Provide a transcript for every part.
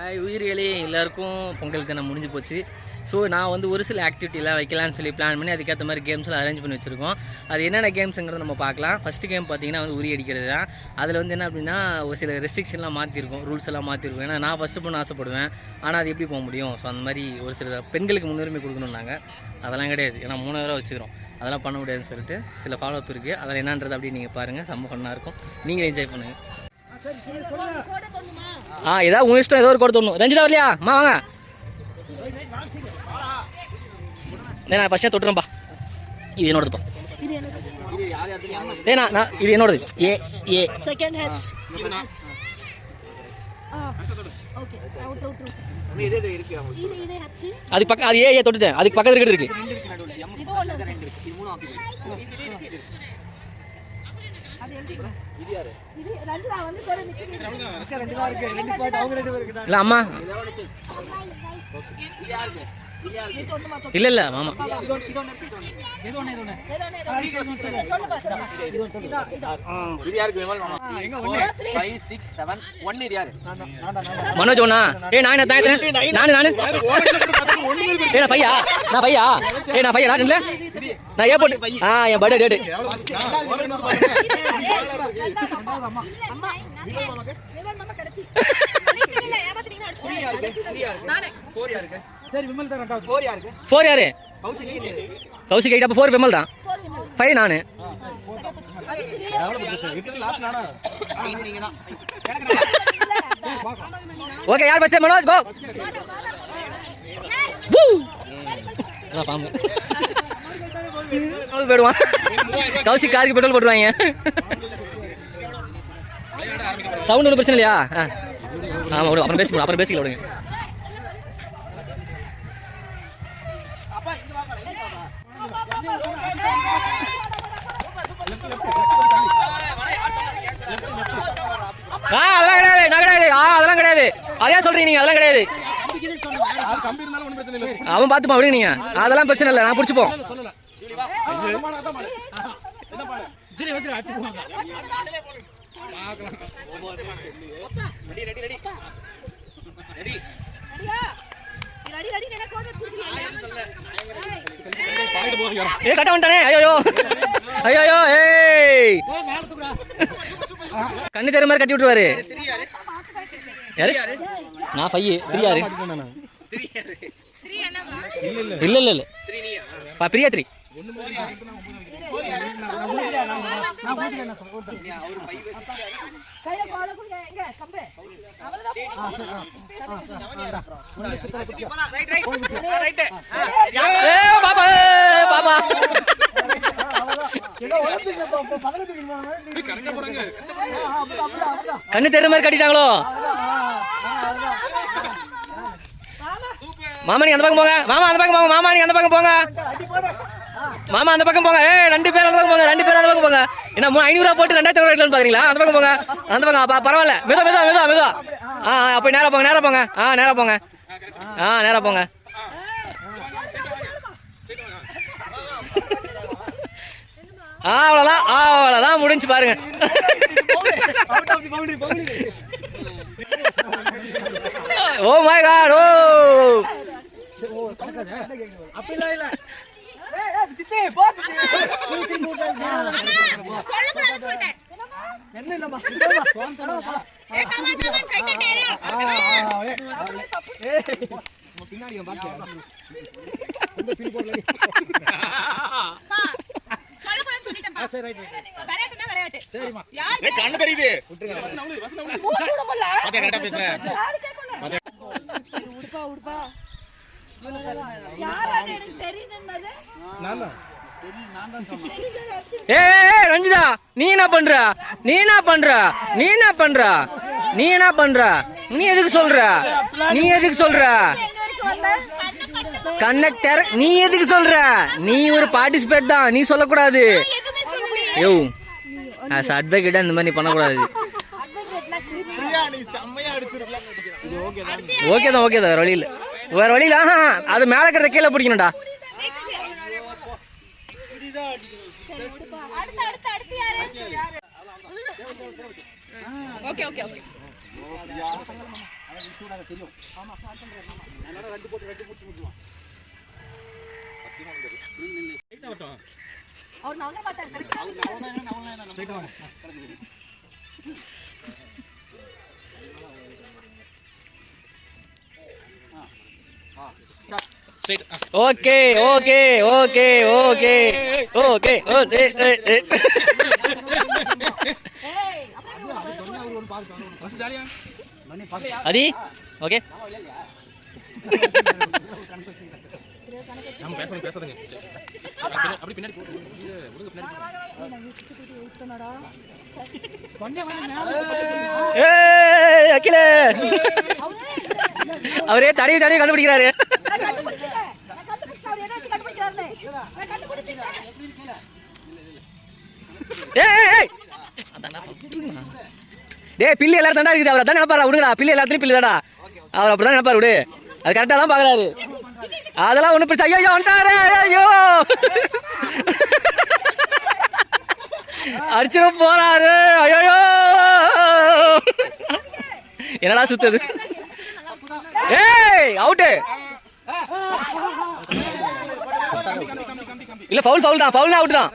Hi உயிர்களே எல்லாருக்கும் பொங்கல் தினம் முடிஞ்சு போச்சு. ஸோ நான் வந்து ஒரு சில ஆக்டிவிட்டிலாம் வைக்கலாம்னு சொல்லி பிளான் பண்ணி அதுக்கேற்ற மாதிரி கேம்ஸ்லாம் அரேஞ்ச் பண்ணி வச்சுருக்கோம். அது என்னென்ன கேம்ஸுங்கிறத நம்ம பார்க்கலாம். ஃபஸ்ட்டு கேம் பார்த்திங்கன்னா வந்து உரி அடிக்கிறது தான். அதில் வந்து என்ன அப்படின்னா ஒரு சில ரெஸ்ட்ரிக்ஷன்லாம் மாற்றிருக்கோம் ரூல்ஸ் எல்லாம் மாற்றிருக்கோம் ஏன்னா நான் ஃபஸ்ட்டு பொண்ணு ஆசைப்படுவேன். ஆனால் அது எப்படி போக முடியும்? ஸோ அந்த மாதிரி ஒரு சில பெண்களுக்கு முன்னுரிமை கொடுக்கணும்னாங்க அதெல்லாம் கிடையாது. ஏன்னா மூணாயிரம் வச்சுக்கிறோம். அதெல்லாம் பண்ண முடியாதுன்னு சொல்லிட்டு சில ஃபாலோ அப் இருக்குது அதில் என்னன்றது அப்படி நீங்கள் பாருங்கள் செம்ம ஃபன்னாக இருக்கும். நீங்கள் என்ஜாய் பண்ணுங்கள் ஆ ஏதாவது உன் இஷ்டம் ஏதோ ஒரு கோடு தோணும் ரஞ்சிதா வரலையா? அம்மா வாங்க. நான் ஃபஸ்ட்டே தொட்டுறேன்ப்பா இது என்னோடதுப்பா டேய் நான் இது என்னோடது. ஏ ஏ. Hatch. அதுக்கு பக்கம் அது ஏ ஏ தொட்டுட்டேன். அதுக்கு பக்கத்துல இருக்கு இது ஒண்ணு அது எழுதிக்கோ. இது ரஞ்சிதா வந்து கூட நிக்குது. இல்லை அம்மா. நீ தொட்டுமா, தொட்டு. இல்லை இல்லை மாமா. ஏதோ ஒண்ணு, ஏதோ ஒண்ணு. மனோஜ் ஒண்ணா நான் பையா? நான் பையா? நான் பையா? நான் நான் ஏர்போர்ட் ஆ என் பர்த்டே டேட் அம்மா, கடைசி இல்ல, ஏமாத்துனீங்கன்னா அடிச்சுக்கோ. கடைசியில நானே. ஃபோர் யாரு? கௌசிக் எயிட் அப்போ ஃபோர் பெமல் தான். விமல். ஃபைவ் நானு. ஓகே யார் ஃபர்ஸ்ட் மனோஜ் கோ வூ அதான் பாம்பு. பெட்ரோல் போயிடுவான். கௌசிக் காருக்கு பெட்ரோல் போட்டுருவாங்க. சவுண்ட் ஒன்றும் பிரச்சனை இல்லையா? ஆ. ஆமாம் விடு அப்புறம் பேசிக்கலாம் அப்புறம் பேசிக்கலாம் விடுங்க. ஆ அதெல்லாம் கிடையாது என்ன கிடையாது. ஆ அதெல்லாம் கிடையாது. அதே சொல்றீங்க நீங்க அதெல்லாம் கிடையாது. அவன் பார்த்துப்பான் விடுங்க நீங்க. அதெல்லாம் பிரச்சனை இல்லை நான் பிடிச்சிப்போம். இது ஏ கட்ட வந்துட்டானே. ஐயோ ஐயோ ஏய். கண்ணு தெரு மாதிரி கட்டி விட்டுருவாரு. யாரு? நான் பைய பிரியாரு இல்ல இல்ல இல்ல. பிரியா த்ரீ பாப்பா பாப்பா. கண்ணு தெரு மாதிரி கட்டிட்டாங்களோ? மாமா நீ அந்த பக்கம் போங்க. மாமா அந்த பக்கம் போங்க. மாமா நீ அந்த பக்கம் போங்க. மாமா அந்த பக்கம் போங்க. ஏ ரெண்டு பேர் அந்த பக்கம் போங்க. ரெண்டு பேர் அந்த பக்கம் போங்க. என்ன மூணு ஐநூறுரூவா போட்டு ரெண்டாயிரத்தி ரூபாய் பாக்குறீங்களா? அந்த பக்கம் போங்க. அந்த பக்கம் பரவாயில்ல. மெதுவா மெதுவா மெதுவா மெதுவா. ஆ ஆ, அப்ப நேரா போங்க நேரம் போங்க. ஆ நேரம் போங்க. ஆ நேரம் போங்க. அவ்வளோதான் அவ்வளோதான் முடிஞ்சு பாருங்க. ஓ மை காட் ஓ கண்ணு தெரியுது. மூச்சு விட முடியல. யாரு கேட்கணும்? உடுப்பா, உடுப்பா. யார் அது எனக்கு தெரியுதுன்னது? தெரியுது, ஏ ரஞ்சிதா நீ என்ன பண்ற? நீ என்ன பண்ற? நீ என்ன பண்ற? நீ என்ன பண்ற? நீ எதுக்கு சொல்ற? நீ எதுக்கு சொல்ற? கண்டக்டர் நீ எதுக்கு சொல்ற? நீ ஒரு பார்ட்டிசிபேட் தான். நீ சொல்லக்கூடாது. யோ ஆஸ் அட்வொகேட் இந்த மாதிரி நீ பண்ணக்கூடாது. ஓகே தான் ஓகே தான் வழியில் வழி இல்ல வேற ஆஹா, அது மேல இருக்கிறத கீழே பிடிக்கணும்டா. ஓகே ஓகே ஓகே ஆ okay okay okay okay. Okay ஓ ஏ ஏ ஏ ஏய் அப்புறம் அதி ஓகே. நம்ம பேசணும் பேசாதீங்க. அப்படி பின்னாடி அகில. அவரே தடவி தடவி கண்டுபிடிக்கிறாரு. டேய் பில்லு எல்லாரும் தாண்டா இருக்குது. அவர் அதான் நினைப்பாரா? விடுங்கடா. பில்லு எல்லாத்துலயும் பில்லு தாடா அவர் அப்படிதான் நினைப்பாரு விடு. அது கரெக்டா தான் பாக்குறாரு. அதெல்லாம் ஒண்ணும் பிரச்சனை ஐயோ வந்துட்டாரு ஐயோ. அடிச்சிட போறாரு. ஐயோ என்னடா சுத்துது? ஏய் அவுட்டு இல்ல ஃபவுல் ஃபவுல் தான். ஃபவுல் அவுட் தான்.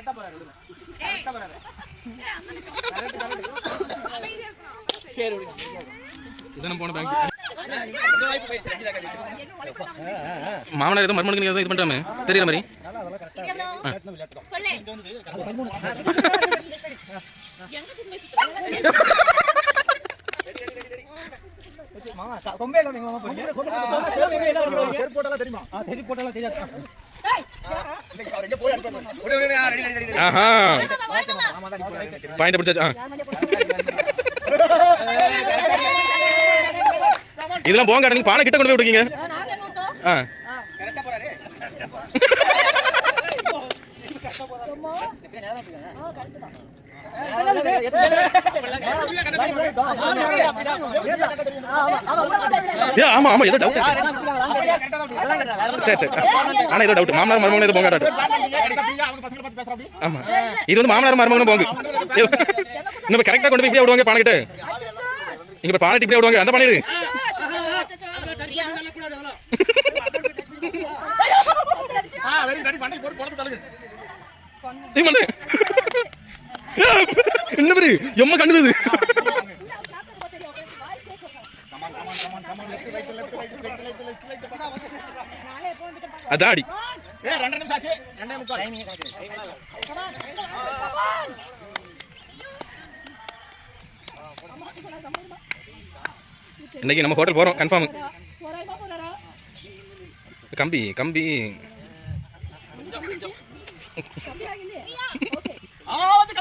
இதானே போன பேங்க் மாமனார் ஏதோ மருமனுக்கு ஏதோ இது பண்றாமே. தெரியல மாதிரி. பாயிண்ட் பிடிச்சாச்சு இதெல்லாம் போங்க நீங்க பானை கிட்ட கொண்டு போய் விட்டுருக்கீங்க. ஆ. ஆமா ஆமா ஏதோ டவுட் சரி சரி. ஆனா ஏதோ டவுட் மாமனார் மருமகன் ஏதோ போங்க பேசுறாங்க ஆமா. இது வந்து மாமனார் மருமகனும் போங்க. இன்னும் கரெக்டா கொண்டு போய் இப்படியே விடுவாங்க பானை கிட்ட இங்க பானை இப்படியே விடுவாங்க. அந்த பானை எடு. ஆ வெரி ரெடி வண்டி போட்டு போறது தள்ளுங்க நீ பண்ணு என்ன பெரிய எம்ம கண்டுது. அதாடி ஏ ரெண்டு நிமிஷம் ஆச்சு ரெண்டே முக்கால் இன்னைக்கு நம்ம ஹோட்டல் போறோம். கன்ஃபார்ம் கம்பி கம்பி. ஆ வந்து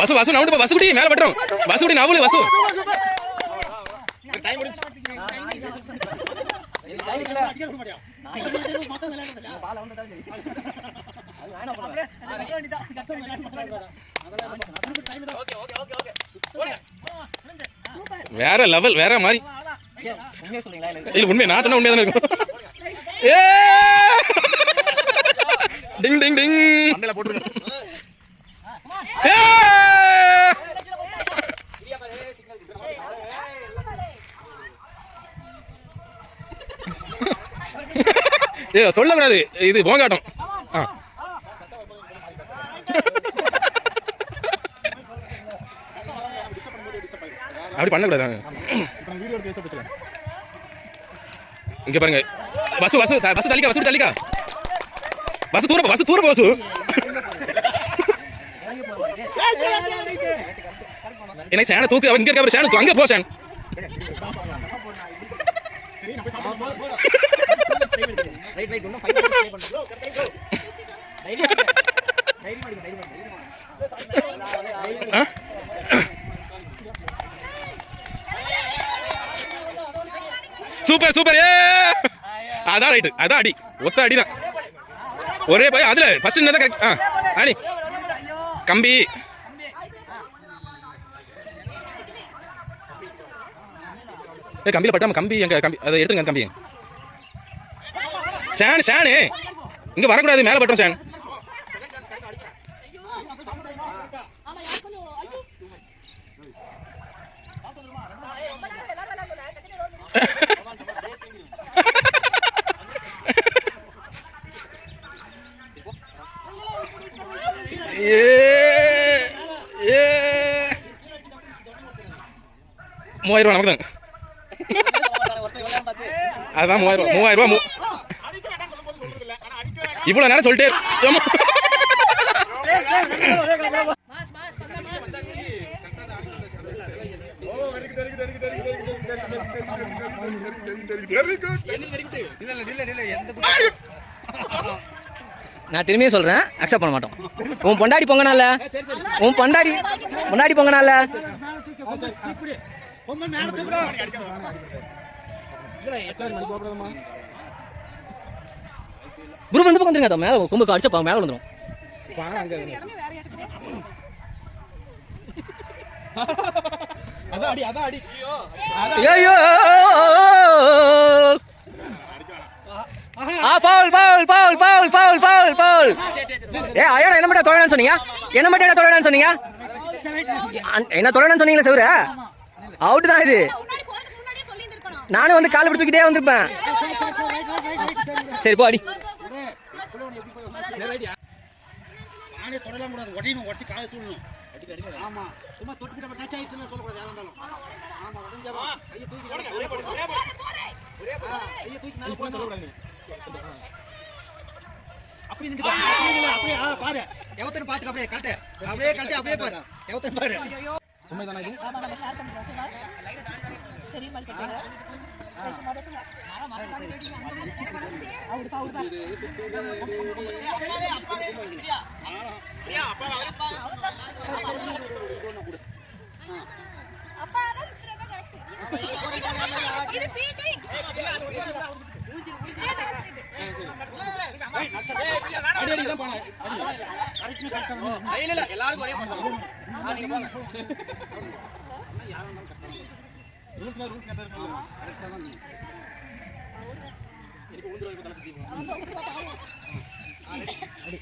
வசு வசு நவுண்டு போ, வசு குடி மேல பட்டுரும். வசு குடி நவுளு வசு. டைம் முடிச்சு வேற லெவல் வேற மாதிரி. இல்ல உண்மை நான் சொன்ன உண்மையா தானே இருக்கும் ஏ டிங் டிங் டிங் போட்டுருங்க ஏ! ஏ சொல்லக்கூடாது. இது போங்காட்டம். ஆ. அப்படி பண்ணக்கூடாது இங்க பாருங்க. பஸ் பஸ் பஸ் தள்ளிக்கா பஸ் தள்ளிக்கா. பஸ் தூர பஸ் தூர பஸ் என்ன சேன தூக்கு அவன் இங்க இருக்க சேன அங்க போ சேன். ரைட் ரைட் இன்னும் ஃபைவ் மினிட்ஸ் சூப்பர் சூப்பர். ஏ அதான் ரைட்டு அதான் அடி. ஒத்த அடி தான் ஒரே போய் அதுல ஃபர்ஸ்ட் என்ன கரெக்ட் ஆ அடி. கம்பி. ஏ கம்பியில் பட்டாம கம்பி எங்க கம்பி அதை எடுத்துங்க கம்பி சேனு சேனு இங்க வரக்கூடாது மேல பட்டம் ஏ மூவாயிரம் ரூபா கொஞ்சம் ஐயோ ஏய், ரொம்ப நேரம் எல்லாரும் விளையாடல. டக்குனு roll பண்ணு. ஏ ஏ மூவாயிரம் ரூபா நமக்கு அதுதான் மூவாயிரம் மூவாயிரம் ரூபா இவ்வளோ நேரம் சொல்லிட்டே நான் திரும்பியும் சொல்கிறேன் அக்செப்ட் பண்ண மாட்டோம். உன் பொண்டாடி பொங்கனால? உன் பொண்டாடி பொண்டாடி பொங்கனால? குரு வந்து பக்கம் தெரியுங்க மேல கும்புக்கு அடிச்சப்பா மேலே வந்துடும் அதான் அடி அதான் அடி ஐயோ ஆ பவுல் பவுல் பவுல் பவுல் பவுல் பவுல் பவுல் ஏ ஐயா என்ன மட்டும் தொழிலான்னு சொன்னீங்க? என்ன மட்டும் என்ன தொழிலான்னு சொன்னீங்க என்ன தொழிலான்னு சொன்னீங்களே செவரு? அவுட் தான் இது. நானும் வந்து கால் பிடிச்சிக்கிட்டே வந்திருப்பேன். சரி போ அடி. அப்படி நின்று பாரு. அப்படியே பாரு. எவத்தனை பாத்துக்க அப்படியே கழட்டு. அப்படியே கழட்டு அப்படியே பாரு. எவத்தனை பாரு. தெரியுமா எல்லாருக்கும் ஒரே பண்ணலாம் நீங்க போங்க ரூல்ஸ்ல ரூல்ஸ் கரெக்டா இருக்கு கரெக்டா தான் இருக்கு. ஊந்துறதுக்கு தலைக்கு தீபம் ஆ ரெடி